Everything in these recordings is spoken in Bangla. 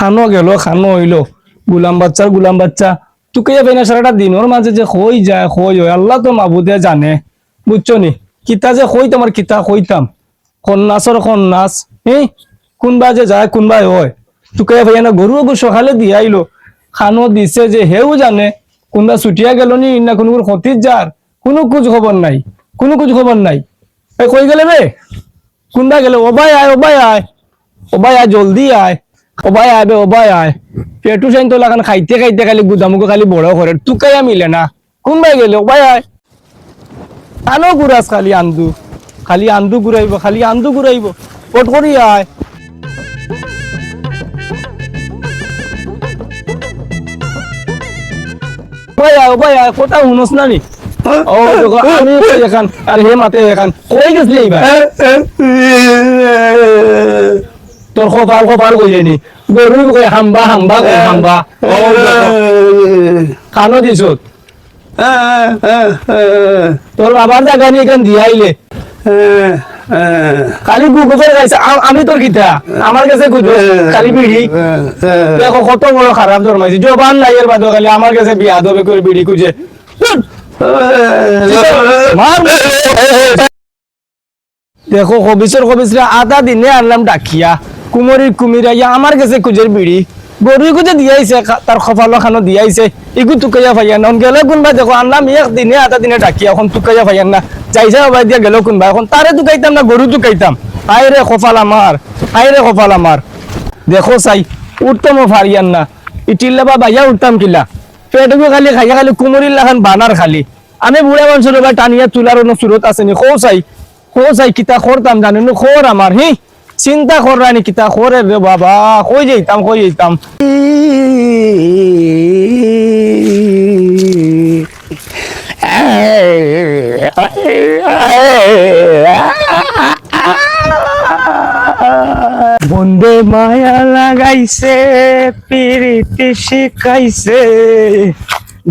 খানো গেল, খানো হইল। গুলাম বাচ্চার গুলাম বাচ্চা তুকে ফেনা সারাটা দিনের মাঝে যে হই যায় হই হয়, আল্লাহ তো মাবুদে জানে। বুঝছ নি? কিতা যে হই তোমার কিতা হইতাম কন্যাসর কন্যাস হ্যাঁ কোনবা যে যায় কোনবা হয়। তুকে ফেনা গরু গরু সকালে দিয়ে আইলো খানো দিছে যে হেও জানে। কোনবা ছুটিয়া গেল নি না কোনো ক্ষতির যার কোনো খোঁজ খবর নাই। কোনো খোঁজ খবর নাই। এ কই গেলে বে? কোনবা গেলে ওবাই আয় ওবাই আয়। ওবাই আয়, জলদি আয়। ওবাই আয় বে ওবাই আয় পেটু সাইন তো লাগান খাইতে খাইতে খালি গুদামুকে খালি বড় করে তুকাইয়া মিলে না কোনবাই গেলে ওবাই আয় আনো গুরাস খালি আন্দু খালি আন্দু ঘুরাইব খালি আন্দু ঘুরাইব পট করি আয় ওবাই আয় ওবাই আয় কোথা শুনস না নি ও আমি এখান আর হে মাতে এখান কই গেছলি এইবার তোর কপাল কপাল কইলে নি গরু কই হাম্বা হাম্বা। কই হাম্বা খানো দিছত? তোর বাবার জায়গা নিয়ে এখান দিয়ে আইলে। গাইছে আমি তোর কিতা? আমার কাছে খালি বিড়ি। দেখো কত বড় খারাপ জন্মাইছে জবান নাই এর বাদ খালি আমার কাছে বিয়া দবে করে বিড়ি খুঁজে। দেখো কবিসর কবিসরা আধা দিনে আনলাম ডাকিয়া কুমরি কুমিরা, ইয়া আমার কাছে কুজের বিড়ি গরু কুজে দিয়াইছে তার কপালো খানো দিয়াইছে ইগু তুকাইয়া ভাইয়া না গেলে কোনবা দেখো আনলাম এক দিনে, আধা দিনে ডাকিয়া এখন তুকাইয়া ভাইয়া না। যাইছে বাবা দিয়া গেল কোনবা এখন তারে তুকাইতাম না গরু তুকাইতাম হাই রে কপাল আমার হাই রে কপাল আমার দেখো চাই উঠতাম ফারিয়ান না। ইটিল্লা বা ভাইয়া উঠতাম কিলা। পেটুকু খালি, খাইয়া খালি কুমরির লাখান বানার খালি। আমি বুড়া মানুষের টানিয়া তুলার অন্য সুরত আসেনি খো চাই খো চাই, কিতা করতাম জানেন খোর আমার হি? চিন্তা করানি কিতা খোরে রে বাবা, কই যাইতাম কই যাইতাম। বন্দে মায়া লাগাইছে, পিরিতি শিখাইছে,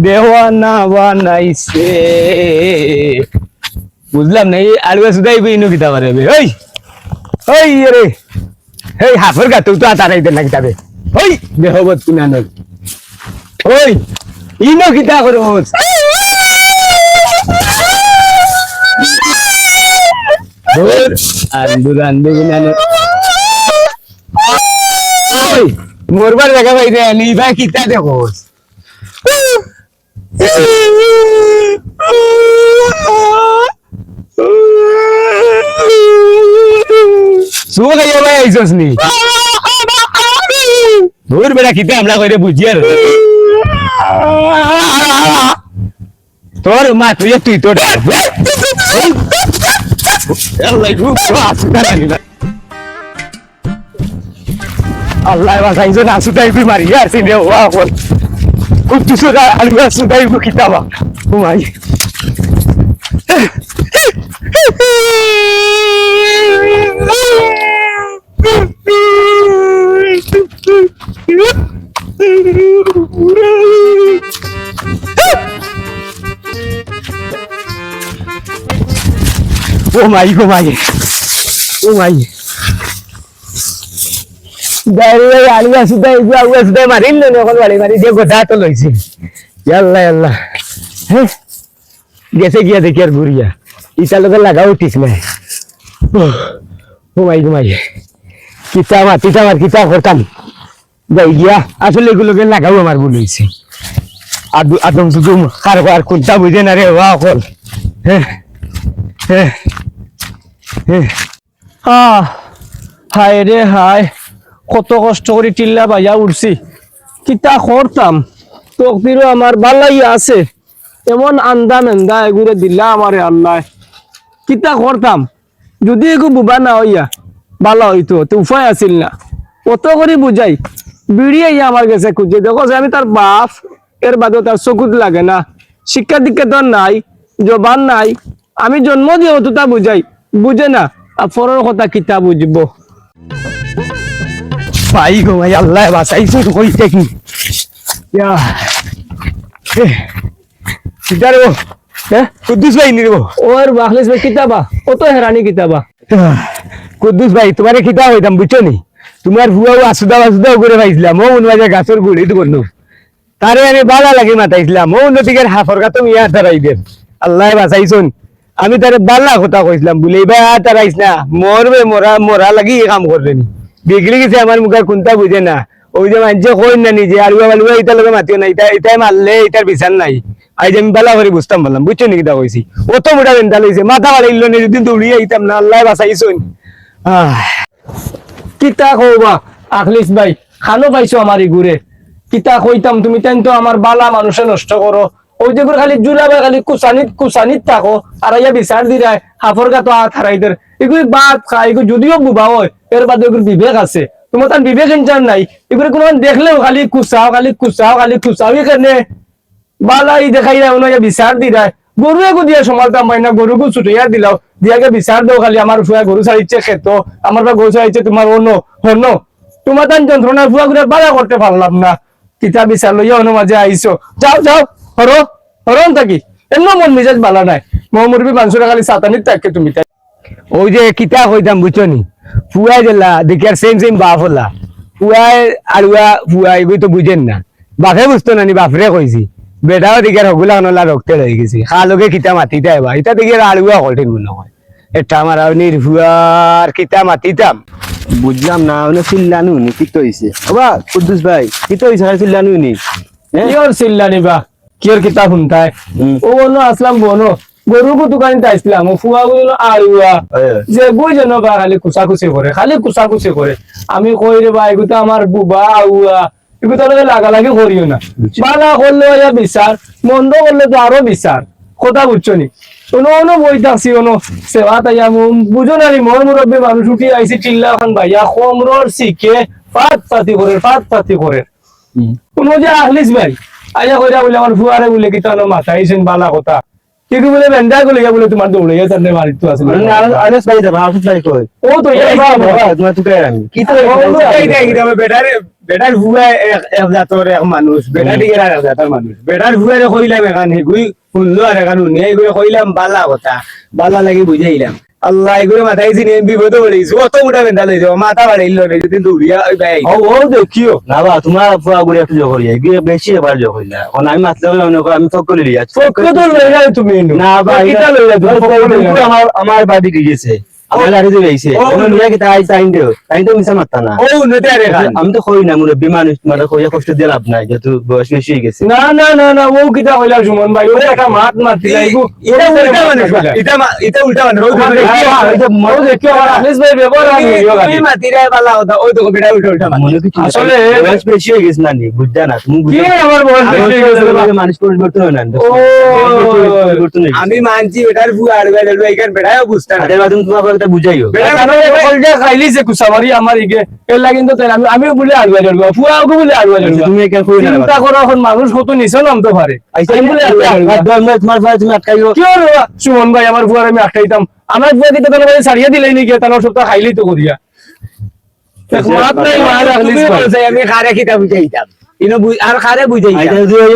দেওয়ানা বানাইছে। বুঝলাম না, এই আলু সুদাই বিনু কিতা পারে ওই। ওই রে। এই হাফের গা, তুই তো না কিতাবে ওই দেহবত কুনানোর ওই ইনো কিতা করে আন্দু আন্দু কুনানোর ওই, মোরবার দেখা পাই রে নি ভাই কিতা দেখোস সুবহ খাইয়া ভাই আইছস নি? দূর বেড়া কিতে আমরা কইরে বুঝি আর। তোর মা, তুই তুই তোর আল্লাহ বাসাইছো না। সুতাই বিমারি আর সিনে ওয়া কুত্তুসো দা আলুয়া সুতাই কিতাবা ঘুমাই ও মাই গো মাই ও মাই দাঁড়িয়ে আলুয়া সুতাই আলুয়া সুতাই মারিল না এখন বাড়ি মারি দিয়ে গোটা তো লইছে আল্লাহ আল্লাহ হ্যাঁ গেছে গিয়া দেখি আর ঘুরিয়া। ইটা লোকের লাগা উঠিস না ও মাই গো মাই কিতা আমার তিতা আমার কিতা করতাম। যাই গিয়া, আসলে এগুলোকে লাগাও আমার ভুল হয়েছে। আদু- আদম সুদুম কারও আর কোনটা বুঝে না রে, ওয়া অকল। হ্যাঁ হ্যাঁ আহ, হায় রে হায়, কত কষ্ট করে টিল্লা বাইয়া উঠছি কিতা করতাম? তকদিরও আমার ভালাই আছে। এমন আন্দা মেন্দা এগুলো দিলা আমারে আল্লাহ। কিতা করতাম? যদি এগু বুবা না হইয়া ভালো হইতো, তো উপায় আছিল না। কত করে বুঝাই, বিড়ি আইয়া আমার কাছে খুঁজে। দেখো যে আমি তার বাপ, এর বাদেও তার চকুত লাগে না। শিক্ষা দীক্ষা তো নাই, জবান নাই। আমি জন্ম দিয়ে তা বুঝাই। বুঝে না পরের কথা কিতা বুঝব? ভাই গো ভাই আল্লাহ বাঁচাইছো তো কইতে কি ইয়া কিতা রে হ্যাঁ কুদ্দুস ভাই নি রে ওর বাখলিস ভাই কিতাবা কত হেরানি কিতাবা কুদ্দুস ভাই তোমারে কিতা হইতাম বুঝছ নি? তোমার ভুয়াও আসুদা আসুদাও করে পাইছিলাম ও মনে হয় গাছের গুড়ি তো করল। তারে আমি বালা লাগি মাতাইছিলাম ও উন্নতিকের হাফর কাতো মিয়া তারাই দেন আল্লাহ বাঁচাইছুন। আমি তারে বালা কথা কইছিলাম, বলে এবার আর তারাইছ না মরবে মরা মরা লাগি কাম করবে নি? বিগড়ি গেছে আমার মুখে কোনটা বুঝে না। ওই যে মানুষে কই না নিজে আর বালুয়া ইটার লগে মাতিও না, ইটা, ইটাই মারলে ইটার বিচার নাই। আজ আমি বালা করে বুঝতাম বললাম বুঝছ নাকি তা কইছি? অত মোটা বেন্টা লইছে মাথা বাড়াইল না যদি দৌড়িয়ে আইতাম না, আল্লাহ বাঁচাইছুন। কিতা কইবা আখলিস ভাই, খানো পাইছো আমার ঘুরে কিতা কইতাম, তুমি তেন তো আমার বালা মানুষে নষ্ট করো ওই যে খালি জুলাবে খালি কুসানিত কুসানিত থাকো, আর ইয়া বিচার দিরাই হাফর গা তো হারাইদের এগুলি খাই এগুলো যদিও বুবা হয়, এর বাদে এগুলো বিবেক আছে। তোমার তার বিবেক ইনচান নাই। এগুলো কোনো দেখলেও খালি কুসাও খালি কুসাও খালি কুসাও এখানে বালাই দেখাই যায় বিচার দি যায় গরু এগো দিয়ে সমালতাম না গরুকে ছুটিয়া দিলাও। দিয়াকে বিচার দাও খালি আমার ফুয়া গরু ছাড়িচ্ছে খেত আমার বা গরু ছাড়িচ্ছে তোমার অন্য হন্য তোমার তান যন্ত্রণার ফুয়া ঘুরে বাধা করতে পারলাম না। কিতা বিচার লইয়া অন্য মাঝে আইসো যাও যাও। হরো হরন থাকি এমন মন মেজাজ বালা নাই। মহমুরবি মানুষের খালি সাতানিত থাকে তুমি তাই। ওই যে কিতা কইতাম বুঝছ নি? ফুয়াই দিলা দেখি আর সেম সেম বাপ হলা। ফুয়াই আড়ুয়া ফুয়াই এগুলো তো বুঝেন না। বাপে বুঝতো না নি বাপরে কইছি বেটাও দেখি আর হগুলা নলা রক্তে রয়ে গেছি। খালোকে কিতা মাতিতে এবার এটা দেখি আর আড়ুয়া কঠিন মনে হয়। এটা আমার আউনির ফুয়ার কিতা মাতিতাম বুঝলাম না ওনে চিল্লানু নি কি তো হইছে বাবা কুদ্দুস ভাই কি তো হইছে চিল্লানু নি? কিয়র চিল্লা নিবা কিয়র কিতা শুনতায় হুম। ও বলো আসলাম বোনো গরুকে দোকানিতে আসলাম ও ফুয়া গুলো আড়ুয়া যে বই যেন বা খালি কুচাকুচি করে খালি কুচাকুচি করে আমি কই রে বা এগুলো আমার বুবা আউয়া এগুলো লগে লাগালাগি করিও না। বালা করলে ইয়া বিচার মন্দ করলে তো আরও বিচার কথা বুঝছ নি? কোনো কোনো বই থাকছি কোনো সেবা তাইয়া বুঝো না নি? মোর মুরব্বী মানুষ উঠি আইসি চিল্লা খান ভাইয়া কমরর শিখে ফাত পাতি করে ফাত পাতি করে কোনো যে আহলিস ভাই আইয়া কইরা বলে আমার ফুয়ারে বলে কি তানো মাথা আইছেন বালা কথা। কিন্তু বলে বেন্দা গলে বলে তোমার দৌড়ে গিয়া তার বাড়ি তো আছে। আনেস ভাই যাবা আসুস ভাই কই? ও তো ইয়া বাবা তোমার তুই আমি। কি তো এই দেখ, আমার বেটার বেটার এক এক জাতর এক মানুষ বেটা দিকে আর এক জাতর মানুষ। বেটার ফুয়ারে কইলাম এখান হেগুই শুনলো আর এখান এগুলো কইলাম বালা কথা। বালা লাগি বুঝাইলাম আল্লাহ এগুলো মাথায় চিনি বিপদ অত মোটা বেন্দা লই যাব মাথা বাড়াইল না যদি দৌড়িয়া ভাই ও ও দেখিও। না বা তোমার পুরা গুড়ি একটু জোর হইয়া গিয়ে বেশি এবার জোর না কোন আমি মাতলে মনে করো আমি ফক করে লিয়া পক্ষে তো লই যাই তুমি। না ভাই এটা লই যাই তুমি? আমার আমার বাড়ি গিয়েছে গেছে মারতা আমি তো কই না মুরব্বী মানুষ তোমার কইয়া কষ্ট দিয়ে লাভ নাই যেহেতু বয়স বেশি হয়ে গেছে। না না না না ও কিতা কইলা সুমন ভাই ও একটা মাত এটা উল্টা মানুষ এটা এটা উল্টা মানুষ। দেখি, আমার ভাই ব্যবহার আমি বালা কথা ওই তো বেটা উল্টা উল্টা মনে আসলে- বয়স বেশি হয়ে গেছে না নি না? তুমি কি আমার বয়স বেশি হয়ে গেছে মানুষ পরিবর্তন হয় না ও। আমি মানছি বেটার ফুয়া আর বেটার বুঝতে না। কথা বুঝাইও কলজা খাইলি যে কুসামারি আমার ইগে এর লাগি তো তাই আমি আমি বলে আড়ুয়া জড়বা ফুয়া ওকে বলে জড়বা তুমি একা কই না চিন্তা করো এখন মানুষ কত নিচে নামতে পারে আমি বলে। তোমার ভাই তুমি আটকাইও কি হলো সুমন ভাই আমার ফুয়ার আমি আটকাইতাম আমার ফুয়া কি তার বাড়ি ছাড়িয়ে দিলেই নাকি তার সপ্তাহ খাইলি তো করিয়া মাত নাই মার আহলিস তুমি ভাই। বলছো, আমি খারে খিতা বুঝাইতাম ইনো বুঝ- আর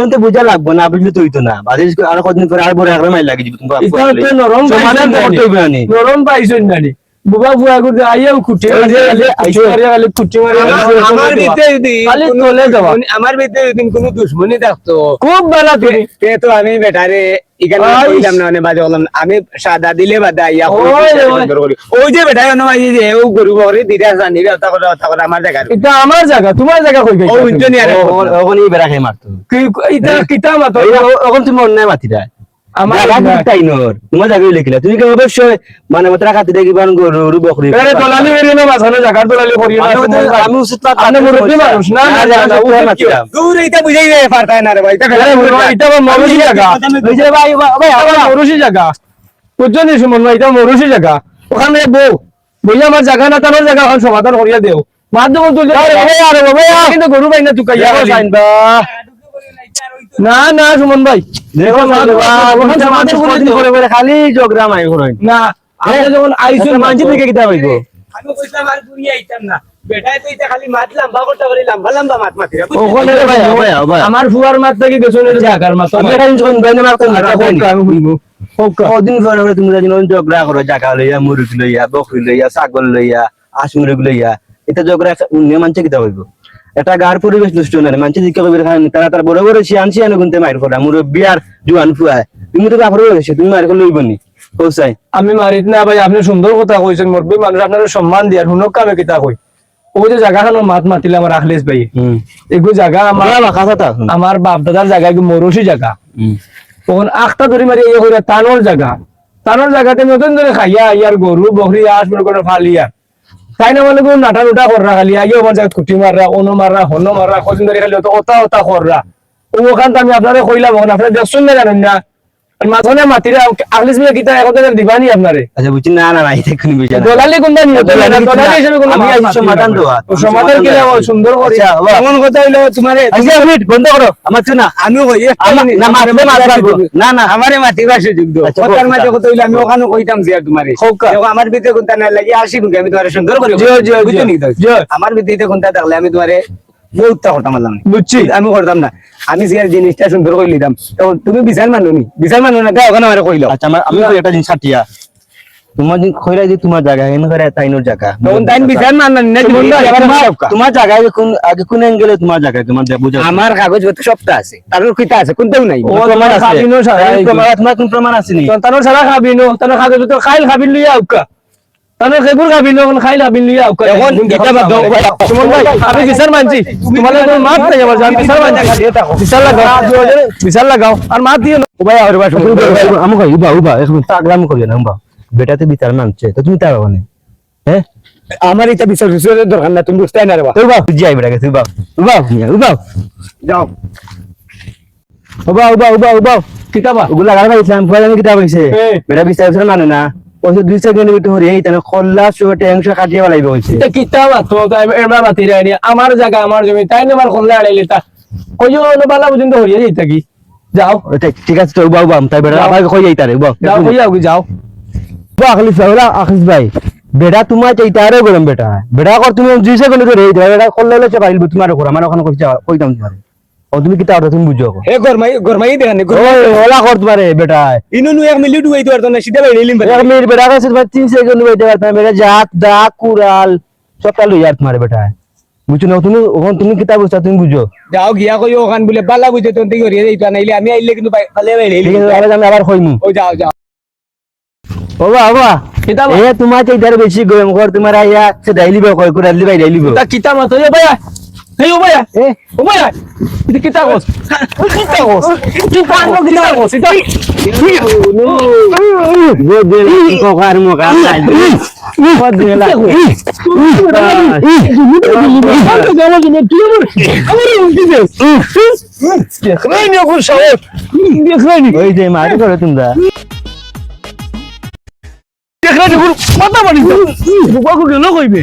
তো বুঝা লাগবে না বুঝলে তো না। বাদে আর কতদিন পরে আর বড় একবার মাইল লাগি নরম সমাধান করতে। হবে না। নরম পাইছেন বুবা আইয়াও কুটি কুটি আমার- ভিতরে যদি খালি কোনো তলে দুশ্মনী- আমার ভিতরে যদি কোনো দুশ্মনী থাকতো। খুব তুমি। তে তো আমি বেটারে মানে। আমি সাদা দিলে বাদা ইয়া ওই, ওই। ওই যে বেটা কেন যে ও গরু বকরি দিদা জানি আমার জায়গা এটা আমার জায়গা তোমার জায়গা কই গেছে? ও উজ্জনি আরে ওখানে বেড়া খাই মারতো। কিতা মাতো ওখান তুমি অন্যায় মাতি আমার আমার তাই নর। তোমার জায়গায় লিখিলা তুমি কি অবশ্যই মানে মত রাখাতে দেখি বান গরু বকরি আরে দলালি বেরিয়ে না মাঝখানে জায়গা দলালি করি না। আমি উচিত না আপনি মুরব্বী মানুষ না না না না ও কি দূর এইটা বুঝাই রে পারতায় না রে ভাই এটা এটা আমার জায়গা ওই যে ভাই ভাই আমার মরুষি জায়গা বুঝছ সুমন ভাই এটা মরুষি জায়গা ওখানে বউ বইয়া আমার জায়গা না তার জায়গা এখন সমাধান করিয়া দেও। মাধ্যম কিন্তু গরু ভাই না তুকাইয়া না না সুমন ভাই। খালি না যখন আইসুন মানছি থেকে কিতা হইব। আমি কইতাম আর আইতাম না। ভাই। আমার ফুয়ার মাত থেকে আচ্ছা, বুঝব কদিন পরে তুমি জানি ঝগড়া করো জাগা লইয়া মুরগি লইয়া বকরি লইয়া ছাগল লইয়া লইয়া এটা জগরে অন্য মানছে কিতা হইব। এটা গার পরিবেশ নষ্ট না মানছে দিকে কইবে খান তারা তার বড় বড় শিয়ান শিয়ান গুনতে মাইর করা মোর বিয়ার জুয়ান ফুয়ায়। তুমি তো কাপড় হয়েছে তুমি মাইর করে লইব নি? কৌসাই। আমি মারিত না ভাই আপনি সুন্দর কথা কইছেন মুরব্বী মানুষ আপনার সম্মান দিয়ার হুনক কামে কিতা কই। ওই যে জায়গাখানো মাত মাতিলে আমার আখলেস ভাই। এগু জায়গা আমার আমার কথা তা? আমার বাপ দাদার জায়গা এগু মরসি জায়গা তখন আখটা ধরি মারি এই হইরা তানোর জায়গা তানোর জায়গাতে নতুন ধরে খাইয়া ইয়ার গরু বকরি আস মনে করে ফালিয়া। তাই না মানে কোনো নাটা নুটা কররা খালি, আগে আমার জায়গা কুটি মাররা, অন্য মাররা, হন্য মাররা কদিন ধরে খালি ওটা ওটা কররা ওখান তো আমি আপনারে কইলাম আপনারা দেখছেন না জানেন না? মাঝখানে মাতিরা আখলিস মিয়া কিতা এখন থেকে দিবানি আপনারে আচ্ছা বুঝছি না দলালি কোনটা নিয়ে দলালি কিছু দলালি না। হিসেবে কোনো আমি আজ সমাধান না। সমাধান কি দেওয়া? সুন্দর করে আচ্ছা, এমন কথা হইল তোমার আচ্ছা মিনিট বন্ধ করো আমার না, মারবে, মারবে। না, না। আমারে মাতিবার সুযোগ দাও। আচ্ছা, কথার মাঝে কথা হইলে আমি ওখানে কইতাম যে আর তোমারে। হোক, দেখো, আমার ভিতরে কোনটা না লাগি আসি আমি তোমারে সুন্দর করে বুঝছ। আমার ভিতরে কোনটা থাকলে আমি তোমারে বহুতটা করতাম বুঝছি। আমি করতাম না। আমি যে জিনিসটা সুন্দর করে লিতাম তখন তুমি বিচার মানো নি। বিচার না ওখানে আমার কইলো আচ্ছা আমার আমি একটা জিনিস ছাটিয়া তোমার দিন কইরা যে তোমার জায়গা এনে তাইনোর জায়গা তখন তাই বিচার মান না তোমার- তোমার- সবকা। কোন আগে কোন অ্যাঙ্গেলে তোমার জায়গায় তোমার দেখ বুঝা আমার কাগজ পত্র সবটা আছে। তার কিতা আছে কোনটাও নাই। ও তোমার সারা তোমার কোন প্রমাণ আছে নি? তানোর সারা খাবিনো তানোর খাবে তো খাইল খাবিন লইয়া আউকা এটা বাদ দাও, ভাই। সুমন ভাই আমি বিচার মানছি। তোমার কোনো মাপ নাই আমার জান বিচার মানছি। বিচার লাগাও। বিচার লাগাও। আর মাপ দিও না। ভাই আর বাসা আমি কই উবা উবা। এখন পাগলাম করি না উবা। বেটাতে বিচার মানছে তো তুমি তার মানে। হ্যাঁ আমার এটা বিচার বিচারের দরকার না তুমি বুঝতে না রে বাবা। যাই বেটা গেছে উবা। উবা উবা যাও উবা উবা উবা উবা। কিতাবা ওগুলা গাড়া ইসলাম কিতাব হইছে বেটা বিচার বিচার মানে না। ওই দুই ভিতরে এই খল্লা কাটিয়ে বলাইবে এটা কিতাবা আমার জায়গা আমার জমি তাই না আমার খোলা আড়াইলে তা কইও না বালা পর্যন্ত হরিয়া যাইতা কি? যাও। ঠিক আছে তাই যাও। আমাকে কই যাও যাও। ভাই। তোমার চাইতারে গরম বেটা। কর তুমি দুই সেকেন্ড ধরে এই বেটা খল্লা লইছে পাইলবো তোমার আমার ওখানে কইতাম তোমারে। ও তুমি কিতা অর্থ তুমি বুঝো হে গরমাই গরমাই দেখান ওই ওলা কর তোমারে বেটা। ইনু নু এক মিনিট দুই তো না সিধা বাইরে লিম এক মিনিট বেটা কাছে তোমার তিন সেকেন্ড বাইতে পারতাম বেটা। জাত দা কুড়াল সবটা লই আর তোমারে বেটা। বুঝছ না? তুমি ওখান তুমি কিতা বুঝছ তুমি বুঝো যাও গিয়া কই ওখান বলে বালা বুঝে তো তুই করিয়ে দিতা নাইলে আমি আইলে কিন্তু খালে বাইরে ঠিক আছে তাহলে আমি আবার কইমু ও যাও যাও। বাবা বাবা কিতাবা এ তোমার চাইতারে বেশি গরম কর তোমার আইয়া সে ডাইলিবে কয় করে ডাইলি বাই ডাইলিবে তা কিতাবা তো এ ভাইয়া এই ও ভাইয়া এ ও ভাইয়া এটা কিতা কস কিতা কস কিতা আনো কিতা কস এটা কোকার মুকা বদলা দেখলেনি এখন সাহেব দেখলেনি ওই যে মারি করে তোমরা দেখলেনি কথা বলি বুবাকু কেন কইবে